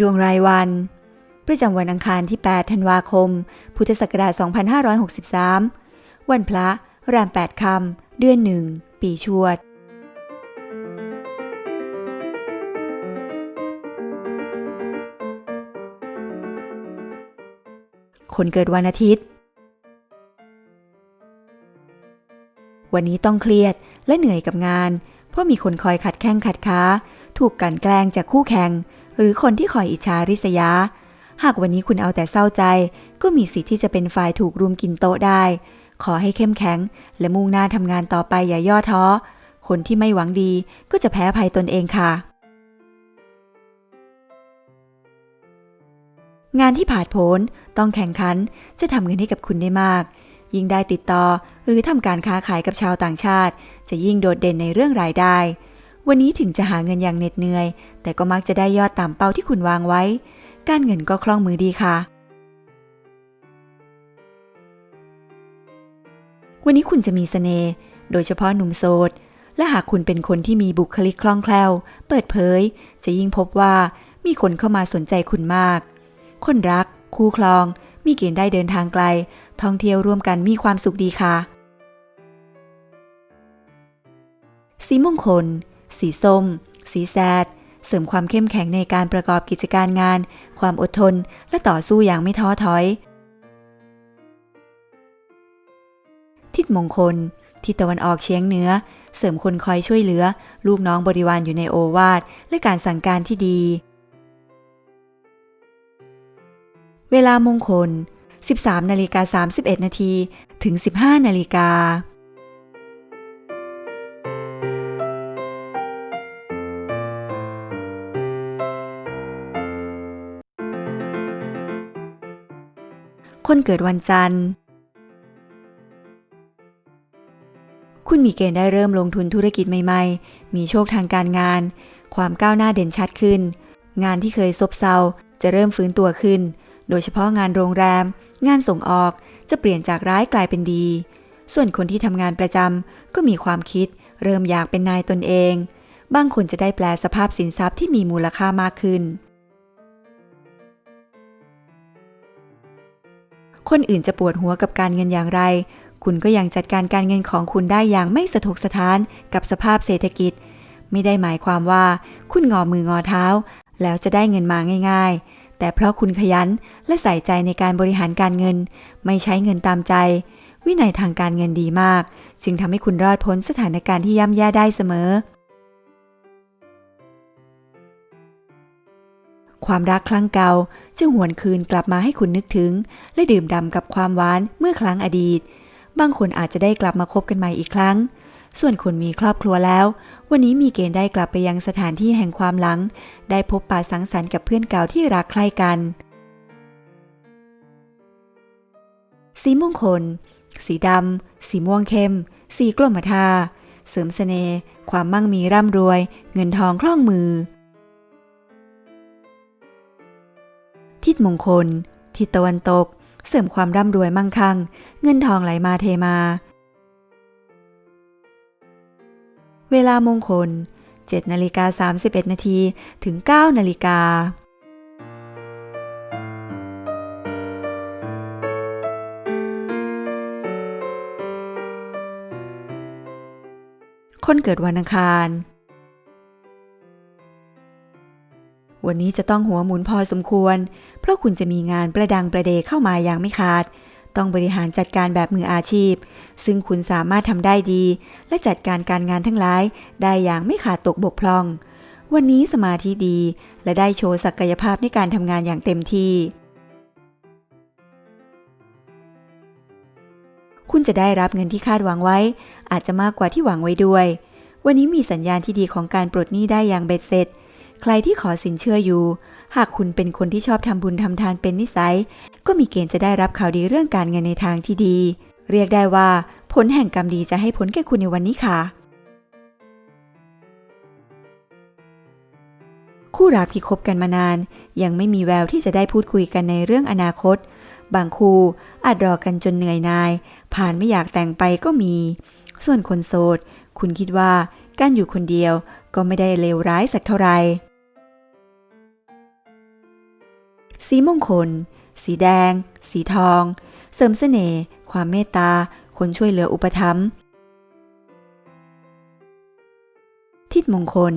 ดวงรายวัน ประจำวันอังคารที่ 8 ธันวาคม พุทธศักราช 2563 วันพระราม 8 คำ เดือนหนึ่ง ปีชวดคนเกิดวันอาทิตย์ วันนี้ต้องเครียดและเหนื่อยกับงาน เพราะมีคนคอยขัดแข้งขัดขา ถูกกลั่นแกล้งจากคู่แข่ง หรือคนที่คอยอิจฉาริษยา หากวันนี้คุณเอาแต่เศร้าใจ ก็มีสิทธิ์ที่จะเป็นฝ่ายถูกรุมกินโต๊ะได้ ขอให้เข้มแข็ง และมุ่งหน้าทำงานต่อไปอย่าย่อท้อ คนที่ไม่หวังดีก็จะแพ้ภัยตนเองค่ะ งานที่ผาดโผนต้องแข่งขันจะทำเงินให้กับคุณได้มาก ยิ่งได้ติดต่อหรือทำการค้าขายกับชาวต่างชาติ จะยิ่งโดดเด่นในเรื่องรายได้ วันนี้ถึงจะหาเงินอย่างเหน็ดเหนื่อย แต่ก็มักจะได้ยอดตามเป้าที่คุณวางไว้ การเงินก็คล่องมือดีค่ะ วันนี้คุณจะมีเสน่ห์โดยเฉพาะหนุ่มโสด และหากคุณเป็นคนที่มีบุคลิกคล่องแคล่ว เปิดเผย จะยิ่งพบว่ามีคนเข้ามาสนใจคุณมาก คนรัก คู่ครอง มีเกณฑ์ได้เดินทางไกล ท่องเที่ยวร่วมกันมีความสุขดีค่ะ สีมงคล สีส้ม สีแซด เสริมความเข้มแข็งในการประกอบกิจการงาน ความอดทน และต่อสู้อย่างไม่ท้อถอย ทิศมงคล ทิศตะวันออกเฉียงเหนือ เสริมคนคอยช่วยเหลือ ลูกน้องบริวารอยู่ในโอวาทและการสั่งการที่ดี เวลามงคล 13นาฬิกา31นาทีถึง 15นาฬิกา คนเกิดวันจันทร์ คุณมีเกณฑ์ได้เริ่มลงทุนธุรกิจใหม่ๆ มีโชคทางการงาน ความก้าวหน้าเด่นชัดขึ้น งานที่เคยซบเซาจะเริ่มฟื้นตัวขึ้น โดยเฉพาะงานโรงแรม งานส่งออกจะเปลี่ยนจากร้ายกลายเป็นดี ส่วนคนที่ทำงานประจำก็มีความคิด เริ่มอยากเป็นนายตนเอง บางคนจะได้แปลสภาพสินทรัพย์ที่มีมูลค่ามากขึ้น คนอื่นจะปวดหัวกับการเงินอย่างไร คุณก็ยังจัดการการเงินของคุณได้อย่างไม่สะทกสะท้านกับสภาพเศรษฐกิจ ไม่ได้หมายความว่า คุณงอมืองอเท้า แล้วจะได้เงินมาง่าย ๆ แต่เพราะคุณขยันและใส่ใจในการบริหารการเงิน ไม่ใช้เงินตามใจ วินัยทางการเงินดีมาก จึงทำให้คุณรอดพ้นสถานการณ์ที่ย่ำแย่ได้เสมอ ความรักครั้งเก่าจะหวนคืนกลับมาให้คุณนึกถึง และดื่มด่ำกับความหวานเมื่อครั้งอดีต บางคนอาจจะได้กลับมาคบกันใหม่อีกครั้ง ส่วนคนมีครอบครัวแล้ว วันนี้มีเกณฑ์ได้กลับไปยังสถานที่แห่งความหลัง ได้พบปะสังสรรค์กับเพื่อนเก่าที่รักใคร่กัน สีมงคล สีดำ สีม่วงเข้ม สีกรมทา เสริมเสน่ห์ ความมั่งมีร่ำรวย เงินทองคล่องมือ ทิศมงคล ทิศตะวันตก เสริมความร่ำรวยมั่งคั่ง เงินทองไหลมาเทมา เวลามงคล 7นาฬิกา31นาทีถึง 9นาฬิกาคนเกิดวันอังคาร วันนี้จะต้องหัวหมุนพอสมควร เพราะคุณจะมีงานประดังประเดเข้ามาอย่างไม่ขาด ต้องบริหารจัดการแบบมืออาชีพ ซึ่งคุณสามารถทำได้ดี และจัดการการงานทั้งหลาย ได้อย่างไม่ขาดตกบกพร่อง วันนี้สมาธิดี และได้โชว์ศักยภาพในการทำงานอย่างเต็มที่ คุณจะได้รับเงินที่คาดหวังไว้ อาจจะมากกว่าที่หวังไว้ด้วย วันนี้มีสัญญาณที่ดีของการปลดหนี้ได้อย่างเบ็ดเสร็จ ใครที่ขอสินเชื่ออยู่ หากคุณเป็นคนที่ชอบทำบุญทำทานเป็นนิสัย ก็มีเกณฑ์จะได้รับข่าวดีเรื่องการเงินในทางที่ดี เรียกได้ว่า ผลแห่งกรรมดีจะให้ผลแก่คุณในวันนี้ค่ะ คู่รักที่คบกันมานาน ยังไม่มีแววที่จะได้พูดคุยกันในเรื่องอนาคต บางคู่อาจรอกันจนเหนื่อยนาย ผ่านไม่อยากแต่งไปก็มี ส่วนคนโสด คุณคิดว่าการอยู่คนเดียวก็ไม่ได้เลวร้ายสักเท่าไหร่ สีมงคล สีแดง สีทอง เสริมเสน่ห์ ความเมตตา คนช่วยเหลืออุปถัมภ์ ทิศมงคล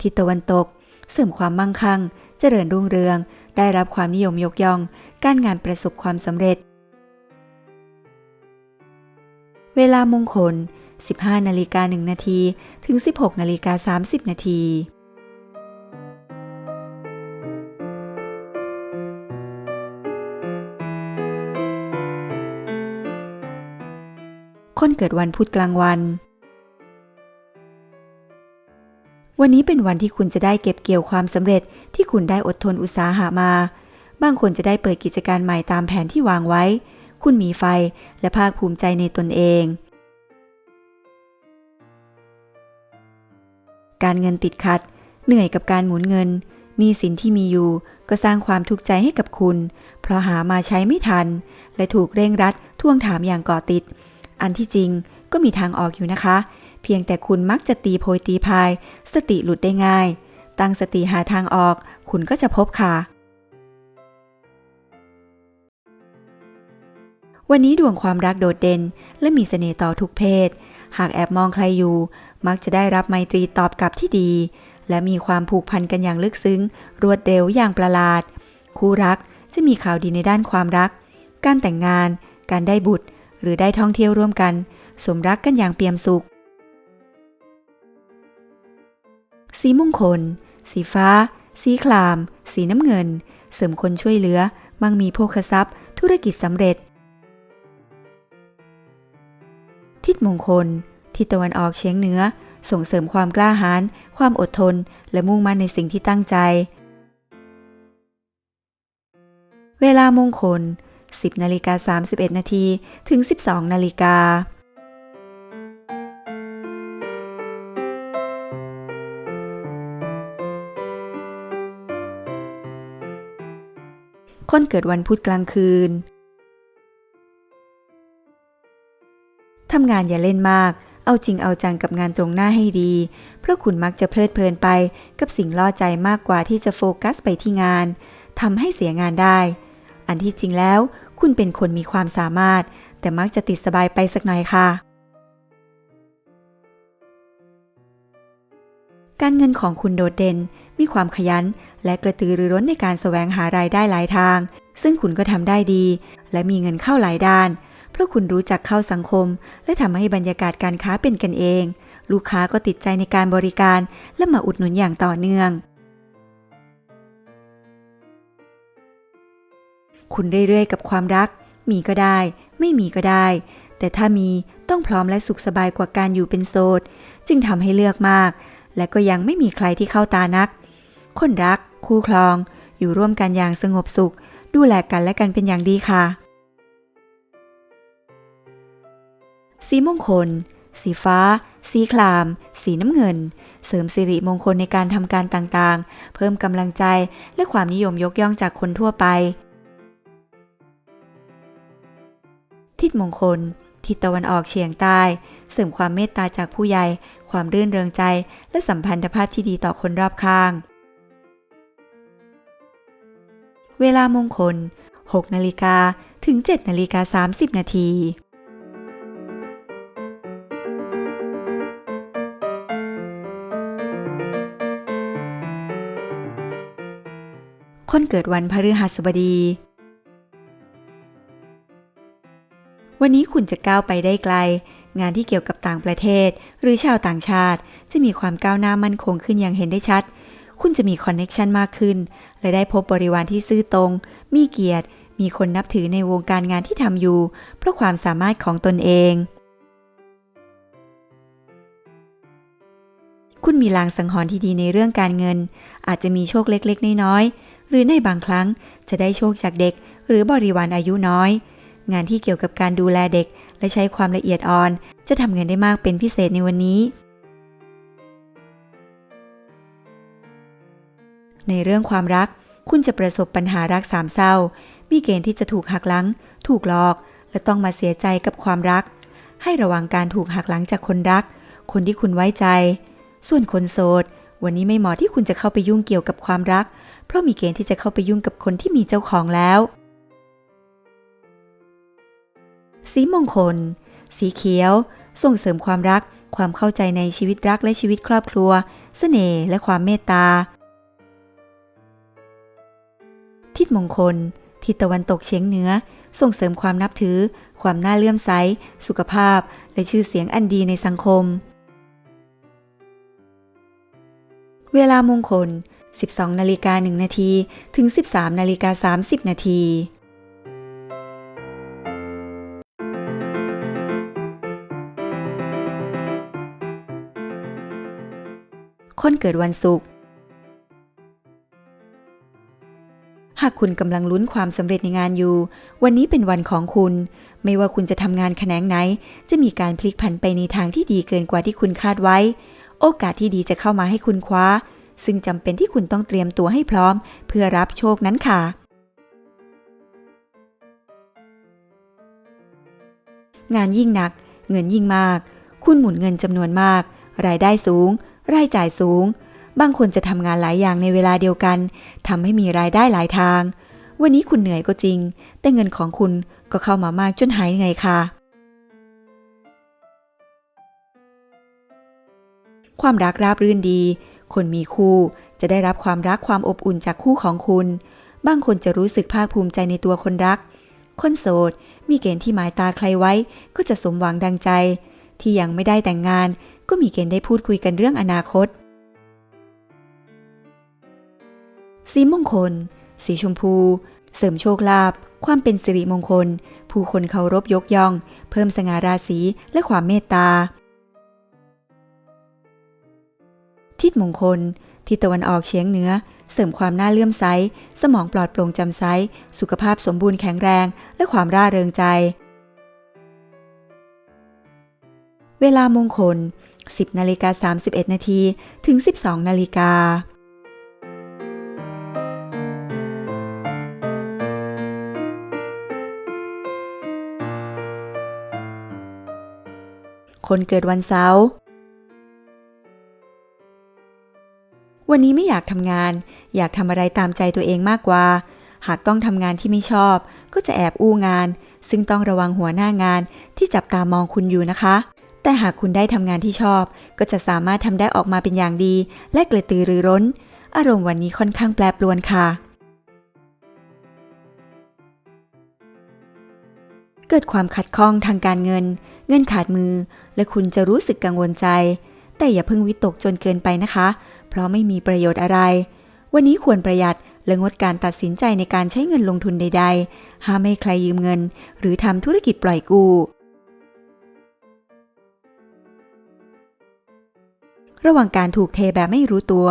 ทิศตะวันตก เสริมความมั่งคั่ง เจริญรุ่งเรือง ได้รับความนิยมยกย่อง การงานประสบความสำเร็จ เวลามงคล 15นาฬิกา1นาที ถึง 16นาฬิกา30นาที คนเกิดวันพุธกลางวัน วันนี้เป็นวันที่คุณจะได้เก็บเกี่ยวความสำเร็จที่คุณได้อดทนอุตสาหะมา บางคนจะได้เปิดกิจการใหม่ตามแผนที่วางไว้ คุณมีไฟและภาคภูมิใจในตนเอง การเงินติดขัด เหนื่อยกับการหมุนเงินหนี้สินที่มีอยู่ก็สร้างความทุกข์ใจให้กับคุณ เพราะหามาใช้ไม่ทัน และถูกเร่งรัดทวงถามอย่างก่อติด อันที่จริงก็มีทางออกอยู่นะคะ เพียงแต่คุณมักจะตีโพยตีพาย สติหลุดได้ง่าย ตั้งสติหาทางออก คุณก็จะพบค่ะ วันนี้ดวงความรักโดดเด่น และมีเสน่ห์ต่อทุกเพศ หากแอบมองใครอยู่ มักจะได้รับไมตรีตอบกลับที่ดี และมีความผูกพันกันอย่างลึกซึ้ง รวดเร็วอย่างประหลาด คู่รักจะมีข่าวดีในด้านความรัก การแต่งงาน การได้บุตร หรือได้ท่องเที่ยวร่วมกัน สมรักกันอย่างเปี่ยมสุข สีมงคล สีฟ้า สีคราม สีน้ำเงิน เสริมคนช่วยเหลือ มั่งมีโภคทรัพย์ ธุรกิจสำเร็จ ทิศมงคล ทิศตะวันออกเฉียงเหนือ ส่งเสริมความกล้าหาญ ความอดทน และมุ่งมั่นในสิ่งที่ตั้งใจ เวลามงคล 10นาฬิกา31นาทีถึง 12นาฬิกาคนเกิดวันพุธกลางคืน ทำงานอย่าเล่นมาก เอาจริงเอาจังกับงานตรงหน้าให้ดี เพราะคุณมักจะเพลิดเพลินไปกับสิ่งล่อใจมากกว่าที่จะโฟกัสไปที่งาน ทำให้เสียงานได้ อันที่จริงแล้ว คุณเป็นคนมีความสามารถ แต่มักจะติดสบายไปสักหน่อยค่ะ การเงินของคุณโดดเด่น มีความขยัน และกระตือรือร้นในการแสวงหารายได้หลายทาง ซึ่งคุณก็ทำได้ดี และมีเงินเข้าหลายด้าน เพราะคุณรู้จักเข้าสังคม และทำให้บรรยากาศการค้าเป็นกันเอง ลูกค้าก็ติดใจในการบริการ และมาอุดหนุนอย่างต่อเนื่อง คุณเรื่อยๆ กับความรัก มีก็ได้ ไม่มีก็ได้ แต่ถ้ามีต้องพร้อมและสุขสบายกว่าการอยู่เป็นโสด จึงทำให้เลือกมาก และก็ยังไม่มีใครที่เข้าตานัก คนรัก คู่ครอง อยู่ร่วมกันอย่างสงบสุข ดูแลกันและกันเป็นอย่างดีค่ะ สีมงคล สีฟ้า สีคราม สีน้ำเงินเสริมสิริมงคลในการทำการต่างๆ เพิ่มกำลังใจและความนิยมยกย่องจากคนทั่วไป ทิศมงคล ทิศตะวันออกเฉียงใต้ เสริมความเมตตาจากผู้ใหญ่ ความรื่นเริงใจ และสัมพันธภาพที่ดีต่อคนรอบข้าง เวลามงคล 6 นาฬิกาถึง 7 นาฬิกา 30 นาทีคนเกิดวันพฤหัสบดี วันนี้คุณจะก้าวไปได้ไกล งานที่เกี่ยวกับต่างประเทศ หรือชาวต่างชาติ จะมีความก้าวหน้ามั่นคงขึ้นอย่างเห็นได้ชัด คุณจะมีคอนเน็ชันมากขึ้น และได้พบบริวารที่ซื่อตรง มีเกียรติ มีคนนับถือในวงการงานที่ทำอยู่ เพราะความสามารถของตนเอง คุณมีลางสังหรณ์ที่ดีในเรื่องการเงิน อาจจะมีโชคเล็กๆ น้อยๆหรือในบางครั้งจะได้โชคจากเด็ก หรือบริวารอายุน้อย งานที่เกี่ยวกับการดูแลเด็ก และใช้ความละเอียดอ่อน จะทำเงินได้มากเป็นพิเศษในวันนี้ ในเรื่องความรัก คุณจะประสบปัญหารักสามเศร้า มีเกณฑ์ที่จะถูกหักหลัง ถูกหลอก และต้องมาเสียใจกับความรัก ให้ระวังการถูกหักหลังจากคนรัก คนที่คุณไว้ใจ ส่วนคนโสด วันนี้ไม่เหมาะที่คุณจะเข้าไปยุ่งเกี่ยวกับความรัก เพราะมีเกณฑ์ที่จะเข้าไปยุ่งกับคนที่มีเจ้าของแล้ว สีมงคล สีเขียว ส่งเสริมความรัก ความเข้าใจในชีวิตรักและชีวิตครอบครัวเสน่ห์และความเมตตา ทิศมงคล ทิศตะวันตกเฉียงเหนือ ส่งเสริมความนับถือ ความน่าเลื่อมใส สุขภาพ และชื่อเสียงอันดีในสังคม เวลามงคล 12 นาฬิกา1นาที ถึง 13 นาฬิกา 30 นาที คนเกิดวันศุกร์หากคุณกำลังลุ้นความสำเร็จในงานอยู่ วันนี้เป็นวันของคุณ ไม่ว่าคุณจะทำงานแขนงไหน จะมีการพลิกผันไปในทางที่ดีเกินกว่าที่คุณคาดไว้ โอกาสที่ดีจะเข้ามาให้คุณคว้า ซึ่งจำเป็นที่คุณต้องเตรียมตัวให้พร้อม เพื่อรับโชคนั้นค่ะ งานยิ่งหนัก เงินยิ่งมาก คุณหมุนเงินจำนวนมาก รายได้สูง รายจ่ายสูง บางคนจะทำงานหลายอย่างในเวลาเดียวกันทำให้มีรายได้หลายทาง วันนี้คุณเหนื่อยก็จริง แต่เงินของคุณก็เข้ามามากจนหายเหนื่อยค่ะ ความรักราบรื่นดี คนมีคู่จะได้รับความรักความอบอุ่นจากคู่ของคุณ บางคนจะรู้สึกภาคภูมิใจในตัวคนรัก คนโสดมีเกณฑ์ที่หมายตาใครไว้ก็จะสมหวังดังใจ ที่ยังไม่ได้แต่งงาน ก็มีเกณฑ์ได้พูดคุยกันเรื่องอนาคต สีมงคล สีชมพู เสริมโชคลาภความเป็นสิริมงคล ผู้คนเคารพยกย่อง เพิ่มสง่าราศีและความเมตตา ทิศมงคล ทิศตะวันออกเฉียงเหนือ เสริมความน่าเลื่อมใส สมองปลอดโปร่งจำใส สุขภาพสมบูรณ์แข็งแรง และความร่าเริงใจ เวลามงคล 10นาฬิกา31นาทีถึง 12นาฬิกาคนเกิดวันเสาร์ วันนี้ไม่อยากทำงาน อยากทำอะไรตามใจตัวเองมากกว่า หากต้องทำงานที่ไม่ชอบ ก็จะแอบอู้งาน ซึ่งต้องระวังหัวหน้างานที่จับตามองคุณอยู่นะคะ แต่หากคุณได้ทำงานที่ชอบ ก็จะสามารถทำได้ออกมาเป็นอย่างดี และกระตือรือร้น อารมณ์วันนี้ค่อนข้างแปรปรวนค่ะ เกิดความขัดข้องทางการเงิน เงินขาดมือ และคุณจะรู้สึกกังวลใจ แต่อย่าเพิ่งวิตกจนเกินไปนะคะ เพราะไม่มีประโยชน์อะไร วันนี้ควรประหยัดและงดการตัดสินใจในการใช้เงินลงทุนใด ๆ ห้ามให้ใครยืมเงิน หรือทำธุรกิจปล่อยกู้ ระหว่างการถูกเทแบบไม่รู้ตัว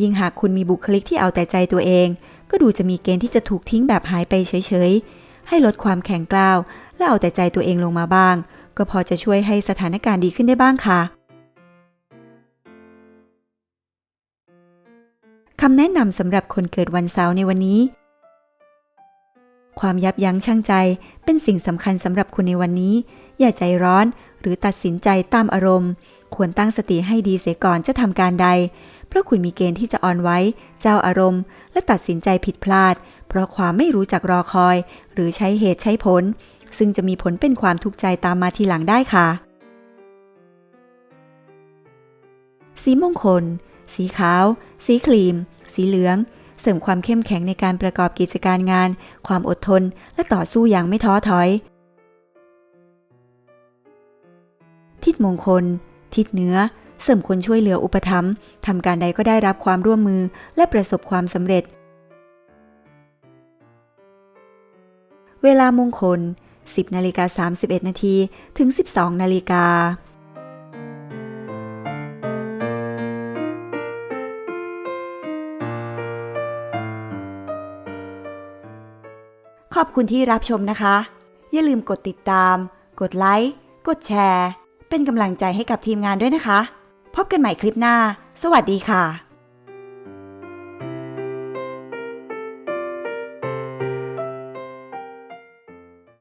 ยิ่งหากคุณมีบุคลิกที่เอาแต่ใจตัวเอง ก็ดูจะมีเกณฑ์ที่จะถูกทิ้งแบบหายไปเฉยๆ ให้ลดความแข็งกร้าว และเอาแต่ใจตัวเองลงมาบ้าง ก็พอจะช่วยให้สถานการณ์ดีขึ้นได้บ้างค่ะคำแนะนำสำหรับคนเกิดวันเสาร์ในวันนี้ ความยับยั้งชั่งใจเป็นสิ่งสำคัญสำหรับคุณในวันนี้ อย่าใจร้อนหรือตัดสินใจตามอารมณ์ ควรตั้งสติให้ดีเสียก่อนจะทำการใด เพราะคุณมีเกณฑ์ที่จะอ่อนไหว้ เจ้าอารมณ์ และตัดสินใจผิดพลาด เพราะความไม่รู้จักรอคอย หรือใช้เหตุใช้ผล ซึ่งจะมีผลเป็นความทุกข์ใจตามมาทีหลังได้ค่ะ สีมงคล สีขาว สีครีม สีเหลือง เสริมความเข้มแข็งในการประกอบกิจการงาน ความอดทน และต่อสู้อย่างไม่ท้อถอยทิศมงคล ทิศเหนือ เสริมคนช่วยเหลืออุปถัมภ์ทำการใดก็ได้รับความร่วมมือและประสบความสำเร็จ เวลามงคล 10นาฬิกา31นาทีถึง 12นาฬิกาขอบคุณที่รับชมนะคะ อย่าลืมกดติดตาม กดไลค์ กดแชร์ เป็นกำลังใจให้กับทีมงานด้วยนะคะ พบกันใหม่คลิปหน้า สวัสดีค่ะ